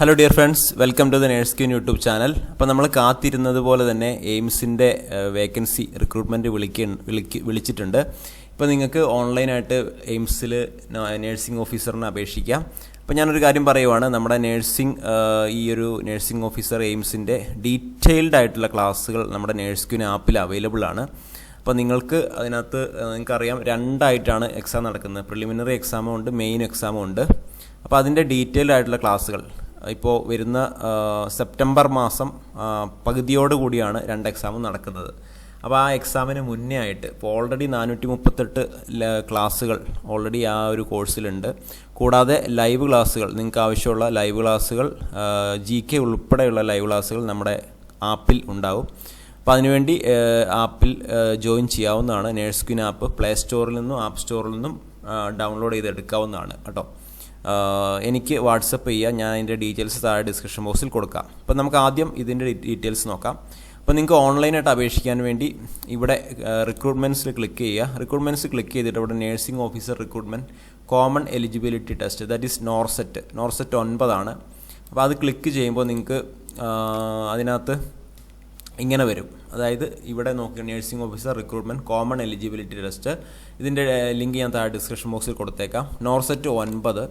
Hello dear friends welcome to the nurse queen YouTube channel അപ്പോൾ നമ്മൾ കാത്തിരുന്നത് പോലെ തന്നെ എയിംസിന്റെ വേക്കൻസി റിക്രൂട്ട്മെന്റ് വിളിക്ക വിളിക്ക് വിളിച്ചിട്ടുണ്ട്. ഇപ്പോൾ നിങ്ങൾക്ക് ഓൺലൈനായിട്ട് എയിംസിൽ നേഴ്സിംഗ് ഓഫീസറിന് അപേക്ഷിക്കാം. അപ്പോൾ ഞാനൊരു കാര്യം പറയുവാണ്. നമ്മുടെ നേഴ്സിംഗ് ഈ ഒരു നേഴ്സിംഗ് ഓഫീസർ എയിംസിന്റെ ഡീറ്റെയിൽഡ് ആയിട്ടുള്ള ക്ലാസ്സുകൾ നമ്മുടെ നേഴ്സ് ക്യൂൻ ആപ്പിൽ അവൈലബിൾ ആണ്. അപ്പോൾ നിങ്ങൾക്ക് അതിനകത്ത് നിങ്ങൾക്കറിയാം രണ്ടായിട്ടാണ് എക്സാം നടക്കുന്നത്. പ്രിലിമിനറി എക്സാമും ഉണ്ട് മെയിൻ എക്സാമും ഉണ്ട്. അപ്പോൾ അതിന്റെ ഡീറ്റെയിൽഡ് ആയിട്ടുള്ള ക്ലാസ്സുകൾ ഇപ്പോൾ വരുന്ന സെപ്റ്റംബർ മാസം പകുതിയോട് കൂടിയാണ് രണ്ട് എക്സാമും നടക്കുന്നത്. അപ്പോൾ ആ എക്സാമിന് മുന്നേ ആയിട്ട് ഇപ്പോൾ ഓൾറെഡി നാനൂറ്റി മുപ്പത്തെട്ട് ക്ലാസ്സുകൾ ഓൾറെഡി ആ ഒരു കോഴ്സിലുണ്ട് കൂടാതെ ലൈവ് ക്ലാസ്സുകൾ നിങ്ങൾക്ക് ആവശ്യമുള്ള ലൈവ് ക്ലാസ്സുകൾ ജി കെ ഉൾപ്പെടെയുള്ള ലൈവ് ക്ലാസ്സുകൾ നമ്മുടെ ആപ്പിൽ ഉണ്ടാവും. അപ്പോൾ അതിനുവേണ്ടി ആപ്പിൽ ജോയിൻ ചെയ്യാവുന്നതാണ്. നേഴ്സ് ക്വിൻ ആപ്പ് പ്ലേ സ്റ്റോറിൽ നിന്നും ആപ്പ് സ്റ്റോറിൽ നിന്നും ഡൗൺലോഡ് ചെയ്തെടുക്കാവുന്നതാണ് കേട്ടോ. എനിക്ക് വാട്സപ്പ് ചെയ്യുക ഞാൻ അതിന്റെ ഡീറ്റെയിൽസ് താഴെ ഡിസ്ക്രിപ്ഷൻ ബോക്സിൽ കൊടുക്കാം. അപ്പോൾ നമുക്ക് ആദ്യം ഇതിന്റെ ഡീറ്റെയിൽസ് നോക്കാം. അപ്പോൾ നിങ്ങൾക്ക് ഓൺലൈനായിട്ട് അപേക്ഷിക്കാൻ വേണ്ടി ഇവിടെ റിക്രൂട്ട്മെന്റ്സിൽ ക്ലിക്ക് ചെയ്യുക റിക്രൂട്ട്മെന്റ്സ് ക്ലിക്ക് ചെയ്തിട്ട് ഇവിടെ nursing officer recruitment common eligibility test that is NORCET NORCET ഒൻപതാണ്. അപ്പോൾ അത് ക്ലിക്ക് ചെയ്യുമ്പോൾ നിങ്ങൾക്ക് അതിനകത്ത് ഇങ്ങനെ വരും. അതായത് ഇവിടെ നോക്കി nursing officer recruitment common eligibility test ഇതിന്റെ ലിങ്ക് ഞാൻ താഴെ ഡിസ്ക്രിപ്ഷൻ ബോക്സിൽ കൊടുത്തേക്കാം. നോർസെറ്റ് ഒൻപത്.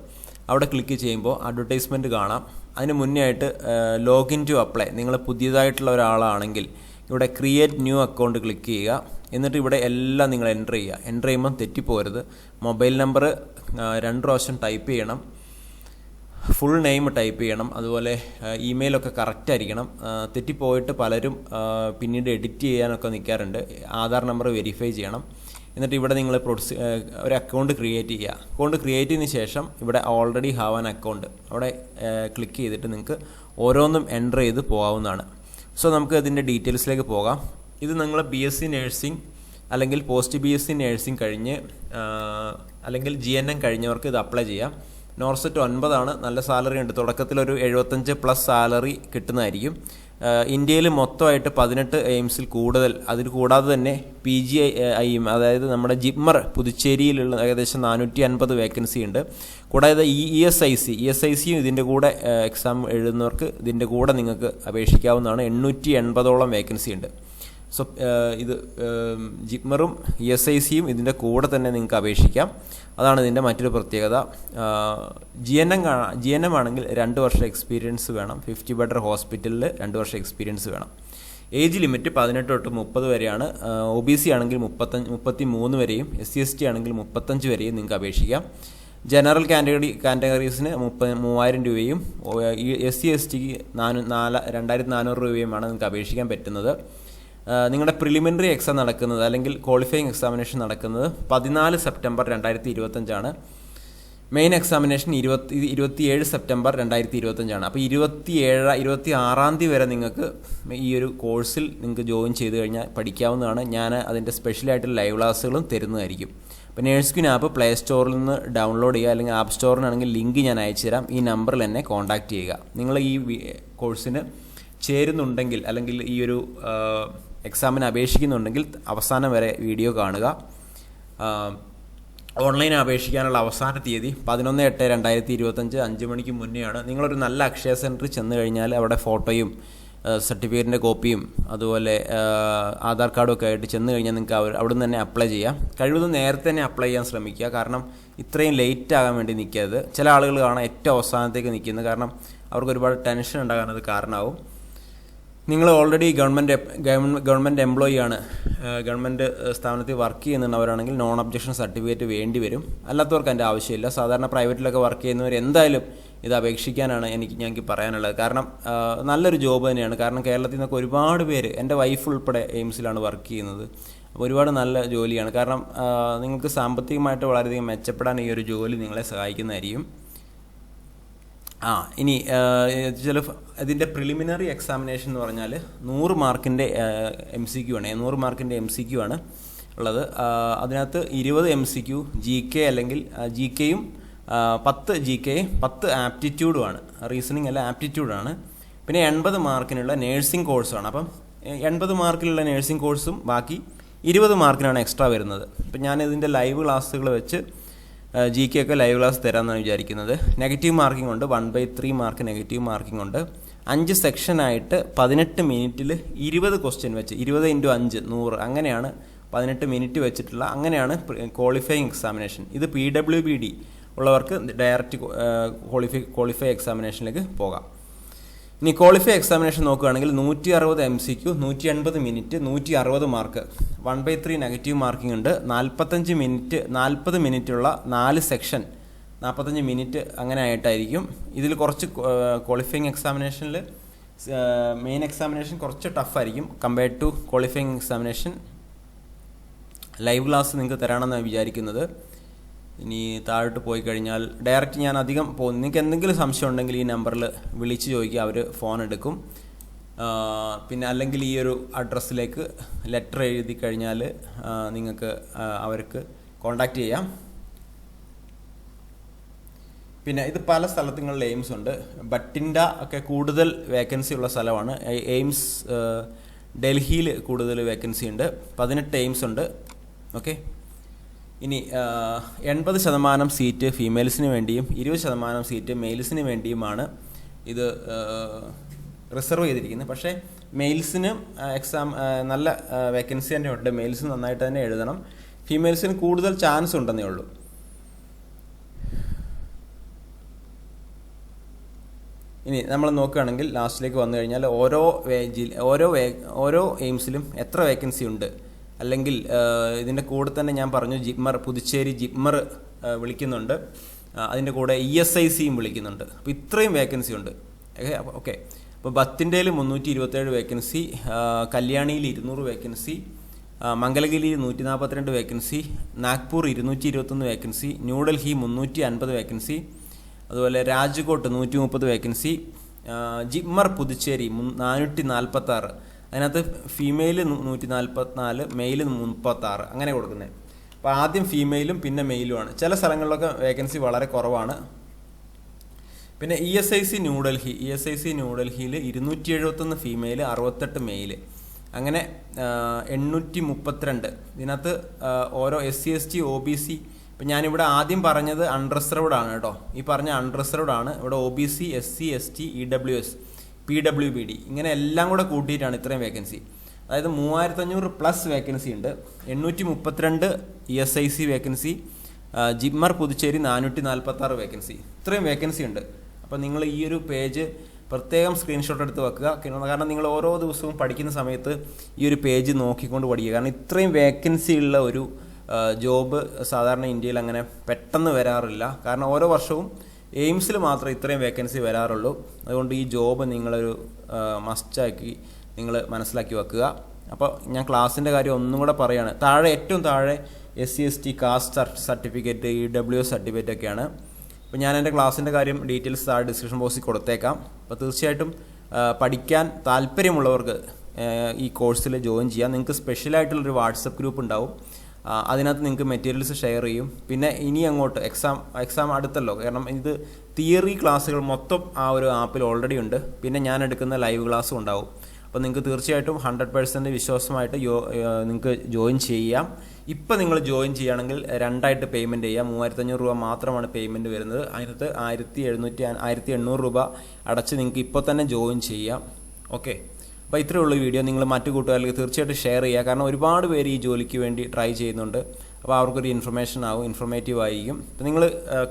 അവിടെ ക്ലിക്ക് ചെയ്യുമ്പോൾ അഡ്വർടൈസ്മെന്റ് കാണാം. അതിന് മുന്നേ ആയിട്ട് ലോഗിൻ ടു അപ്ലൈ നിങ്ങൾ പുതിയതായിട്ടുള്ള ഒരാളാണെങ്കിൽ ഇവിടെ ക്രിയേറ്റ് ന്യൂ അക്കൗണ്ട് ക്ലിക്ക് ചെയ്യുക. എന്നിട്ട് ഇവിടെ എല്ലാം നിങ്ങൾ എന്റർ ചെയ്യുക. എന്റർ ചെയ്യുമ്പോൾ തെറ്റിപ്പോരുത്. മൊബൈൽ നമ്പർ രണ്ട് പ്രാവശ്യം ടൈപ്പ് ചെയ്യണം. ഫുൾ നെയിം ടൈപ്പ് ചെയ്യണം. അതുപോലെ ഇമെയിലൊക്കെ കറക്റ്റ് ആയിരിക്കണം. തെറ്റിപ്പോയിട്ട് പലരും പിന്നീട് എഡിറ്റ് ചെയ്യാനൊക്കെ നിൽക്കാറുണ്ട് ആധാർ നമ്പർ വെരിഫൈ ചെയ്യണം. എന്നിട്ട് ഇവിടെ നിങ്ങൾ പ്രൊഡ്യൂസ് ഒരു അക്കൗണ്ട് ക്രിയേറ്റ് ചെയ്യുക. അക്കൗണ്ട് ക്രിയേറ്റ് ചെയ്തതിന് ശേഷം ഇവിടെ ഓൾറെഡി ഹാവ് ആൻ അക്കൗണ്ട് അവിടെ ക്ലിക്ക് ചെയ്തിട്ട് നിങ്ങൾക്ക് ഓരോന്നും എന്റർ ചെയ്ത് പോകാവുന്നതാണ്. സോ നമുക്ക് ഇതിന്റെ ഡീറ്റെയിൽസിലേക്ക് പോകാം. ഇത് നിങ്ങൾ ബി എസ് സി നേഴ്സിംഗ് അല്ലെങ്കിൽ post B S C nursing കഴിഞ്ഞ് അല്ലെങ്കിൽ ജി എൻ എം കഴിഞ്ഞവർക്ക് ഇത് അപ്ലൈ ചെയ്യാം. നോർസെറ്റ് ഒൻപതാണ്. നല്ല സാലറി ഉണ്ട്. തുടക്കത്തിൽ ഒരു എഴുപത്തഞ്ച് പ്ലസ് സാലറി കിട്ടുന്നതായിരിക്കും. ഇന്ത്യയിൽ മൊത്തമായിട്ട് പതിനെട്ട് എയിംസിൽ കൂടുതൽ അതിൽ കൂടാതെ തന്നെ പി ജി ഐയും അതായത് നമ്മുടെ ജിമ്മർ പുതുച്ചേരിയിലുള്ള ഏകദേശം നാനൂറ്റി അൻപത് വേക്കൻസി ഉണ്ട്. കൂടാതെ E E S I C E S I സിയും ഇതിന്റെ കൂടെ എക്സാം എഴുതുന്നവർക്ക് ഇതിന്റെ കൂടെ നിങ്ങൾക്ക് അപേക്ഷിക്കാവുന്നതാണ്. എണ്ണൂറ്റി എൺപതോളം വേക്കൻസി ഉണ്ട്. ഇത് ജിപ്മറും ഇ എസ് ഐ സിയും ഇതിന്റെ കൂടെ തന്നെ നിങ്ങൾക്ക് അപേക്ഷിക്കാം. അതാണ് ഇതിന്റെ മറ്റൊരു പ്രത്യേകത. G N M G N M ആണെങ്കിൽ രണ്ട് വർഷം എക്സ്പീരിയൻസ് വേണം. ഫിഫ്റ്റി ബെഡർ ഹോസ്പിറ്റലിൽ രണ്ട് വർഷം എക്സ്പീരിയൻസ് വേണം. ഏജ് ലിമിറ്റ് പതിനെട്ട് തൊട്ട് മുപ്പത് വരെയാണ്. ഒ ബി സി ആണെങ്കിൽ മുപ്പത്തഞ്ച് മുപ്പത്തി മൂന്ന് വരെയും എസ് സി എസ് ടി ആണെങ്കിൽ മുപ്പത്തഞ്ച് വരെയും നിങ്ങൾക്ക് അപേക്ഷിക്കാം. ജനറൽ കാറ്റഗറി കാറ്റഗറീസിന് മുപ്പ മൂവായിരം രൂപയും എസ് സി എസ് ടിക്ക് നാനൂ നാല് രണ്ടായിരത്തി നാനൂറ് രൂപയുമാണ് നിങ്ങൾക്ക് അപേക്ഷിക്കാൻ പറ്റുന്നത്. നിങ്ങളുടെ പ്രിലിമിനറി എക്സാം നടക്കുന്നത് അല്ലെങ്കിൽ ക്വാളിഫയിങ് എക്സാമിനേഷൻ നടക്കുന്നത് പതിനാല് സെപ്റ്റംബർ രണ്ടായിരത്തി ഇരുപത്തഞ്ചാണ് മെയിൻ എക്സാമിനേഷൻ ഇരുപത്തി ഇരുപത്തിയേഴ് സെപ്റ്റംബർ രണ്ടായിരത്തി ഇരുപത്തഞ്ചാണ് അപ്പോൾ ഇരുപത്തി ഏഴ് ഇരുപത്തി ആറാം തീയതി വരെ നിങ്ങൾക്ക് ഈ ഒരു കോഴ്സിൽ നിങ്ങൾക്ക് ജോയിൻ ചെയ്ത് കഴിഞ്ഞാൽ പഠിക്കാവുന്നതാണ്. ഞാൻ അതിന്റെ സ്പെഷ്യലായിട്ടുള്ള ലൈവ് ക്ലാസ്സുകളും തരുന്നതായിരിക്കും. അപ്പോൾ നേഴ്സ്ക്വിൻ ആപ്പ് പ്ലേ സ്റ്റോറിൽ നിന്ന് ഡൗൺലോഡ് ചെയ്യുക അല്ലെങ്കിൽ ആപ്പ് സ്റ്റോറിനാണെങ്കിൽ ലിങ്ക് ഞാൻ അയച്ചു തരാം. ഈ നമ്പറിൽ എന്നെ കോൺടാക്റ്റ് ചെയ്യുക. നിങ്ങൾ ഈ കോഴ്സിന് ചേരുന്നുണ്ടെങ്കിൽ അല്ലെങ്കിൽ ഈ ഒരു എക്സാമിന് അപേക്ഷിക്കുന്നുണ്ടെങ്കിൽ അവസാനം വരെ വീഡിയോ കാണുക. ഓൺലൈൻ അപേക്ഷിക്കാനുള്ള അവസാന തീയതി പതിനൊന്ന് എട്ട് രണ്ടായിരത്തി ഇരുപത്തഞ്ച് അഞ്ച് മണിക്ക് മുന്നെയാണ്. നിങ്ങളൊരു നല്ല അക്ഷയ സെന്ററിൽ ചെന്ന് കഴിഞ്ഞാൽ അവിടെ ഫോട്ടോയും സർട്ടിഫിക്കറ്റിന്റെ കോപ്പിയും അതുപോലെ ആധാർ കാർഡും ഒക്കെ ആയിട്ട് ചെന്ന് കഴിഞ്ഞാൽ നിങ്ങൾക്ക് അവർ അവിടെ നിന്ന് തന്നെ അപ്ലൈ ചെയ്യാം. കഴിവതും നേരത്തെ തന്നെ അപ്ലൈ ചെയ്യാൻ ശ്രമിക്കുക. കാരണം ഇത്രയും ലേറ്റ് ആകാൻ വേണ്ടി നിൽക്കരുത്. ചില ആളുകൾ കാണാൻ ഏറ്റവും അവസാനത്തേക്ക് നിൽക്കുന്നത് കാരണം അവർക്ക് ഒരുപാട് ടെൻഷൻ ഉണ്ടാകാനത് കാരണമാവും. നിങ്ങൾ ഓൾറെഡി ഗവൺമെന്റ് ഗവൺമെന്റ് എംപ്ലോയി ആണ്. ഗവൺമെന്റ് സ്ഥാപനത്തിൽ വർക്ക് ചെയ്യുന്നവരാണെങ്കിൽ നോൺ ഒബ്ജക്ഷൻ സർട്ടിഫിക്കറ്റ് വേണ്ടി വരും. അല്ലാത്തവർക്ക് അതിന്റെ ആവശ്യമില്ല. സാധാരണ പ്രൈവറ്റിലൊക്കെ വർക്ക് ചെയ്യുന്നവർ എന്തായാലും ഇത് അപേക്ഷിക്കാനാണ് എനിക്ക് ഞങ്ങൾക്ക് പറയാനുള്ളത്. കാരണം നല്ലൊരു ജോബ് തന്നെയാണ്. കാരണം കേരളത്തിൽ നിന്നൊക്കെ ഒരുപാട് പേര് എന്റെ വൈഫ് ഉൾപ്പെടെ എയിംസിലാണ് വർക്ക് ചെയ്യുന്നത്. അപ്പോൾ ഒരുപാട് നല്ല ജോലിയാണ്. കാരണം നിങ്ങൾക്ക് സാമ്പത്തികമായിട്ട് വളരെയധികം മെച്ചപ്പെടാൻ ഈ ഒരു ജോലി നിങ്ങളെ സഹായിക്കുന്നതായിരിക്കും. ആ ഇനി ചില ഇതിന്റെ പ്രിലിമിനറി എക്സാമിനേഷൻ എന്ന് പറഞ്ഞാൽ നൂറ് മാർക്കിന്റെ എം സി ക്യു ആണ്. നൂറ് മാർക്കിന്റെ എം സി ക്യു ആണ് ഉള്ളത്. അതിനകത്ത് ഇരുപത് M C Q G K അല്ലെങ്കിൽ ജി കെയും പത്ത് ജി കെ പത്ത് ആപ്റ്റിറ്റ്യൂഡുമാണ് റീസണിങ് അല്ല ആപ്റ്റിറ്റ്യൂഡാണ് പിന്നെ എൺപത് മാർക്കിനുള്ള നേഴ്സിംഗ് കോഴ്സാണ് അപ്പം എൺപത് മാർക്കിലുള്ള നേഴ്സിംഗ് കോഴ്സും ബാക്കി ഇരുപത് മാർക്കിനാണ് എക്സ്ട്രാ വരുന്നത്. അപ്പം ഞാൻ ഇതിന്റെ ലൈവ് ക്ലാസ്സുകൾ വെച്ച് ജി കെ ഒക്കെ ലൈവ് ക്ലാസ് തരാമെന്നാണ് വിചാരിക്കുന്നത്. നെഗറ്റീവ് മാർക്കിംഗ് ഉണ്ട്. One by three mark negative marking ഉണ്ട്. അഞ്ച് സെക്ഷനായിട്ട് പതിനെട്ട് മിനിറ്റിൽ ഇരുപത് ക്വസ്റ്റ്യൻ വെച്ച് ഇരുപത് ഇന്റു അഞ്ച് നൂറ് അങ്ങനെയാണ് പതിനെട്ട് മിനിറ്റ് വെച്ചിട്ടുള്ള അങ്ങനെയാണ് ക്വാളിഫയിങ് എക്സാമിനേഷൻ ഇത് പി ഡബ്ല്യു ബി ഡി ഉള്ളവർക്ക് ഡയറക്റ്റ് ക്വാളിഫൈ ക്വാളിഫൈ എക്സാമിനേഷനിലേക്ക് പോകാം. ഇനി ക്വാളിഫൈ എക്സാമിനേഷൻ നോക്കുകയാണെങ്കിൽ നൂറ്റി അറുപത് എം സി ക്യു നൂറ്റി അൻപത് മിനിറ്റ് നൂറ്റി അറുപത് mark one by three negative marking ഉണ്ട് നാൽപ്പത്തഞ്ച് മിനിറ്റ് നാൽപ്പത് മിനിറ്റുള്ള നാല് സെക്ഷൻ നാൽപ്പത്തഞ്ച് മിനിറ്റ് അങ്ങനെ ആയിട്ടായിരിക്കും. ഇതിൽ കുറച്ച് ക്വാളിഫയിങ് എക്സാമിനേഷനിൽ മെയിൻ എക്സാമിനേഷൻ കുറച്ച് ടഫായിരിക്കും compared to qualifying examination live class നിങ്ങൾക്ക് തരാമെന്നാണ് വിചാരിക്കുന്നത്. ഇനി താഴോട്ട് പോയി കഴിഞ്ഞാൽ ഡയറക്റ്റ് ഞാൻ അധികം പോകും നിങ്ങൾക്ക് എന്തെങ്കിലും സംശയം ഉണ്ടെങ്കിൽ ഈ നമ്പറിൽ വിളിച്ച് ചോദിക്കുക അവർ ഫോൺ എടുക്കും. പിന്നെ അല്ലെങ്കിൽ ഈ ഒരു അഡ്രസ്സിലേക്ക് ലെറ്റർ എഴുതി കഴിഞ്ഞാൽ നിങ്ങൾക്ക് അവർക്ക് കോണ്ടാക്ട് ചെയ്യാം. പിന്നെ ഇത് പല സ്ഥലത്തുങ്ങളിൽ എയിംസ് ഉണ്ട്. ബട്ടിൻഡ ഒക്കെ കൂടുതൽ വേക്കൻസി ഉള്ള സ്ഥലമാണ്. എയിംസ് ഡൽഹിയിൽ കൂടുതൽ വേക്കൻസി ഉണ്ട്. പതിനെട്ട് എയിംസ് ഉണ്ട്. ഓക്കെ ഇനി എൺപത് ശതമാനം സീറ്റ് ഫീമെയിൽസിന് വേണ്ടിയും ഇരുപത് ശതമാനം സീറ്റ് മെയിൽസിന് വേണ്ടിയുമാണ് ഇത് റിസർവ് ചെയ്തിരിക്കുന്നത്. പക്ഷേ മെയിൽസിന് എക്സാം നല്ല വേക്കൻസി തന്നെ ഉണ്ട്. മെയിൽസ് നന്നായിട്ട് തന്നെ എഴുതണം. ഫീമെയിൽസിന് കൂടുതൽ ചാൻസ് ഉണ്ടെന്നേ ഉള്ളൂ. ഇനി നമ്മൾ നോക്കുകയാണെങ്കിൽ ലാസ്റ്റിലേക്ക് വന്നു കഴിഞ്ഞാൽ ഓരോ വേജിൽ ഓരോ ഓരോ എയിംസിലും എത്ര വേക്കൻസി ഉണ്ട്? അല്ലെങ്കിൽ ഇതിന്റെ കൂടെ തന്നെ ഞാൻ പറഞ്ഞു ജിപ്മർ പുതുച്ചേരി ജിപ്മർ വിളിക്കുന്നുണ്ട്. അതിന്റെ കൂടെ ഇ എസ് ഐ സിയും വിളിക്കുന്നുണ്ട്. അപ്പോൾ ഇത്രയും വേക്കൻസി ഉണ്ട്. ഓക്കെ അപ്പോൾ ബത്തിന്റെയിൽ മുന്നൂറ്റി ഇരുപത്തേഴ് വേക്കൻസി കല്യാണിയിൽ ഇരുന്നൂറ് വേക്കൻസി മംഗലഗിരിയിൽ നൂറ്റി നാൽപ്പത്തിരണ്ട് വേക്കൻസി നാഗ്പൂർ ഇരുന്നൂറ്റി ഇരുപത്തൊന്ന് വേക്കൻസി ന്യൂഡൽഹി മുന്നൂറ്റി അൻപത് വേക്കൻസി അതുപോലെ രാജ്കോട്ട് നൂറ്റി മുപ്പത് വേക്കൻസി ജിമ്മർ പുതുച്ചേരി നാനൂറ്റി നാൽപ്പത്തി ആറ് അതിനകത്ത് ഫീമെയിൽ നൂറ്റി നാൽപ്പത്തിനാല് മെയിൽ മുപ്പത്തി ആറ് അങ്ങനെ കൊടുക്കുന്നത് അപ്പോൾ ആദ്യം ഫീമെയിലും പിന്നെ മെയിലുമാണ് ചില സ്ഥലങ്ങളിലൊക്കെ വേക്കൻസി വളരെ കുറവാണ്. പിന്നെ E S I C New Delhi E S I C ന്യൂഡൽഹിയിൽ ഇരുന്നൂറ്റി എഴുപത്തൊന്ന് ഫീമെയിൽ അറുപത്തെട്ട് മെയിൽ അങ്ങനെ എണ്ണൂറ്റി മുപ്പത്തിരണ്ട് ഇതിനകത്ത് ഓരോ S C S T O B C ഇപ്പം ഞാനിവിടെ ആദ്യം പറഞ്ഞത് അൺറിസർവ്ഡ് ആണ് കേട്ടോ. ഈ പറഞ്ഞ അൺറിസർവ്ഡ് ആണ്. ഇവിടെ O B C S C S T E W S P W B D ഇങ്ങനെ എല്ലാം കൂടെ കൂട്ടിയിട്ടാണ് ഇത്രയും വേക്കൻസി അതായത് മൂവായിരത്തഞ്ഞൂറ് പ്ലസ് വേക്കൻസി ഉണ്ട്. എണ്ണൂറ്റി മുപ്പത്തിരണ്ട് E S I C vacancy JIPMER Puducherry നാനൂറ്റി നാൽപ്പത്തി ആറ് വേക്കൻസി ഇത്രയും വേക്കൻസി ഉണ്ട്. അപ്പോൾ നിങ്ങൾ ഈ ഒരു പേജ് പ്രത്യേകം സ്ക്രീൻഷോട്ട് എടുത്ത് വെക്കുക. കാരണം നിങ്ങൾ ഓരോ ദിവസവും പഠിക്കുന്ന സമയത്ത് ഈ ഒരു പേജ് നോക്കിക്കൊണ്ട് പഠിക്കുക. കാരണം ഇത്രയും വേക്കൻസി ഉള്ള ഒരു ജോബ് സാധാരണ ഇന്ത്യയിൽ അങ്ങനെ പെട്ടെന്ന് വരാറില്ല. കാരണം ഓരോ വർഷവും എയിംസിൽ മാത്രമേ ഇത്രയും വേക്കൻസി വരാറുള്ളൂ. അതുകൊണ്ട് ഈ ജോബ് നിങ്ങളൊരു മസ്റ്റാക്കി നിങ്ങൾ മനസ്സിലാക്കി വെക്കുക. അപ്പോൾ ഞാൻ ക്ലാസ്സിന്റെ കാര്യം ഒന്നും കൂടെ പറയുകയാണ് താഴെ ഏറ്റവും താഴെ S C S T caste certificate E W S certificate ഒക്കെയാണ്. അപ്പോൾ ഞാൻ എന്റെ ക്ലാസ്സിന്റെ കാര്യം ഡീറ്റെയിൽസ് താഴെ ഡിസ്ക്രിപ്ഷൻ ബോക്സിൽ കൊടുത്തേക്കാം. അപ്പോൾ തീർച്ചയായിട്ടും പഠിക്കാൻ താല്പര്യമുള്ളവർക്ക് ഈ കോഴ്സിൽ ജോയിൻ ചെയ്യാം. നിങ്ങൾക്ക് സ്പെഷ്യലായിട്ടുള്ളൊരു വാട്സപ്പ് ഗ്രൂപ്പ് ഉണ്ടാവും. അതിനകത്ത് നിങ്ങൾക്ക് മെറ്റീരിയൽസ് ഷെയർ ചെയ്യും. പിന്നെ ഇനി അങ്ങോട്ട് എക്സാം എക്സാം അടുത്തല്ലോ. കാരണം ഇത് തിയറി ക്ലാസ്സുകൾ മൊത്തം ആ ഒരു ആപ്പിൽ ഓൾറെഡി ഉണ്ട്. പിന്നെ ഞാൻ എടുക്കുന്ന ലൈവ് ക്ലാസ്സും ഉണ്ടാവും. അപ്പോൾ നിങ്ങൾക്ക് തീർച്ചയായിട്ടും ഹൺഡ്രഡ് പേഴ്സന്റ് വിശ്വാസമായിട്ട് നിങ്ങൾക്ക് ജോയിൻ ചെയ്യാം. ഇപ്പം നിങ്ങൾ ജോയിൻ ചെയ്യുകയാണെങ്കിൽ രണ്ടായിട്ട് പേയ്മെന്റ് ചെയ്യാം. മൂവായിരത്തഞ്ഞൂറ് രൂപ മാത്രമാണ് പേയ്മെന്റ് വരുന്നത്. അതിനകത്ത് ആയിരത്തി എഴുന്നൂറ്റി ആയിരത്തി എണ്ണൂറ് രൂപ അടച്ച് നിങ്ങൾക്ക് ഇപ്പോൾ തന്നെ ജോയിൻ ചെയ്യാം. ഓക്കെ അപ്പോൾ ഇത്രയേ ഉള്ളൂ വീഡിയോ. നിങ്ങൾ മറ്റു കൂട്ടുകാർക്ക് തീർച്ചയായിട്ടും ഷെയർ ചെയ്യുക. കാരണം ഒരുപാട് പേര് ഈ ജോലിക്ക് വേണ്ടി ട്രൈ ചെയ്യുന്നുണ്ട്. അപ്പോൾ അവർക്കൊരു ഇൻഫർമേഷൻ ആവും ഇൻഫർമേറ്റീവ് ആയിരിക്കും. അപ്പോൾ നിങ്ങൾ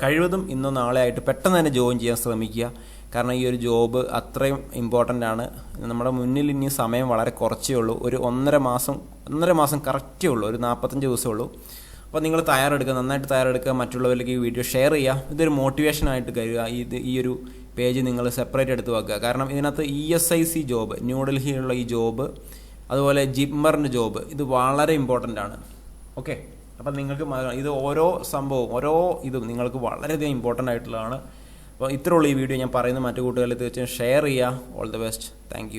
കഴിവതും ഇന്നോ നാളെ ആയിട്ട് പെട്ടെന്ന് തന്നെ ജോയിൻ ചെയ്യാൻ ശ്രമിക്കുക. കാരണം ഈ ഒരു ജോബ് അത്രയും ഇമ്പോർട്ടന്റ് ആണ്. നമ്മുടെ മുന്നിൽ ഇനി സമയം വളരെ കുറച്ചേ ഉള്ളൂ. ഒരു ഒന്നര മാസം ഒന്നര മാസം കറക്റ്റേ ഉള്ളൂ. ഒരു നാൽപ്പത്തഞ്ച് ദിവസമേ ഉള്ളൂ. അപ്പോൾ നിങ്ങൾ തയ്യാറെടുക്കുക നന്നായിട്ട് തയ്യാറെടുക്കുക. മറ്റുള്ളവരിലേക്ക് ഈ വീഡിയോ ഷെയർ ചെയ്യുക. ഇതൊരു മോട്ടിവേഷനായിട്ട് കരുതുക. ഇത് ഈ ഒരു പേജ് നിങ്ങൾ സെപ്പറേറ്റ് എടുത്ത് വെക്കുക. കാരണം ഇതിനകത്ത് E S I C job ന്യൂഡൽഹിയിലുള്ള ഈ ജോബ് അതുപോലെ ജിമ്മറിന്റെ ജോബ് ഇത് വളരെ ഇമ്പോർട്ടന്റ് ആണ്. ഓക്കെ അപ്പം നിങ്ങൾക്ക് ഇത് ഓരോ സംഭവവും ഓരോ ഇതും നിങ്ങൾക്ക് വളരെയധികം ഇമ്പോർട്ടന്റ് ആയിട്ടുള്ളതാണ്. അപ്പോൾ ഇത്രയുള്ള ഈ വീഡിയോ ഞാൻ പറയുന്ന മറ്റു കൂട്ടുകാരിൽ തീർച്ചയായും ഷെയർ ചെയ്യുക. All the best thank